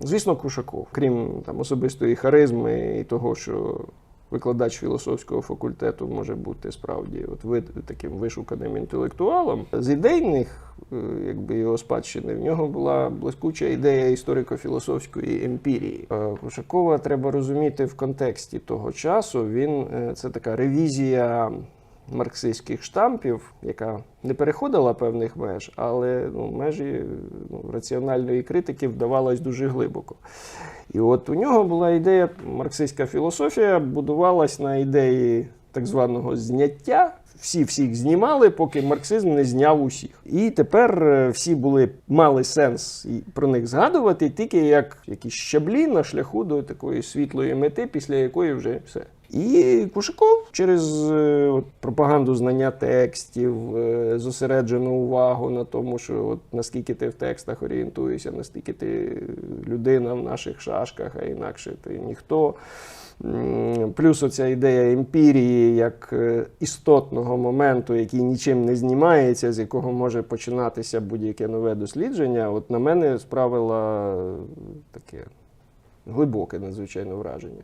Звісно, Кушаков, крім там особистої харизми і того, що викладач філософського факультету може бути справді от ви таким вишуканим інтелектуалом. З ідейних, е, якби його спадщини, в нього була блискуча ідея історико-філософської емпірії. Е, Кушакова треба розуміти в контексті того часу. Він е, це така ревізія марксистських штампів, яка не переходила певних меж, але ну, межі ну, раціональної критики вдавалась дуже глибоко. І от у нього була ідея, марксистська філософія будувалась на ідеї так званого зняття. Всі всіх знімали, поки марксизм не зняв усіх. І тепер е, всі були мали сенс про них згадувати тільки як якісь щаблі на шляху до такої світлої мети, після якої вже все. І Кушаков через е, пропаганду знання текстів, е, зосереджену увагу на тому, що от, наскільки ти в текстах орієнтуєшся, наскільки ти людина в наших шашках, а інакше ти ніхто. Плюс оця ідея емпірії як е, істотного моменту, який нічим не знімається, з якого може починатися будь-яке нове дослідження, от на мене справила таке глибоке надзвичайно враження.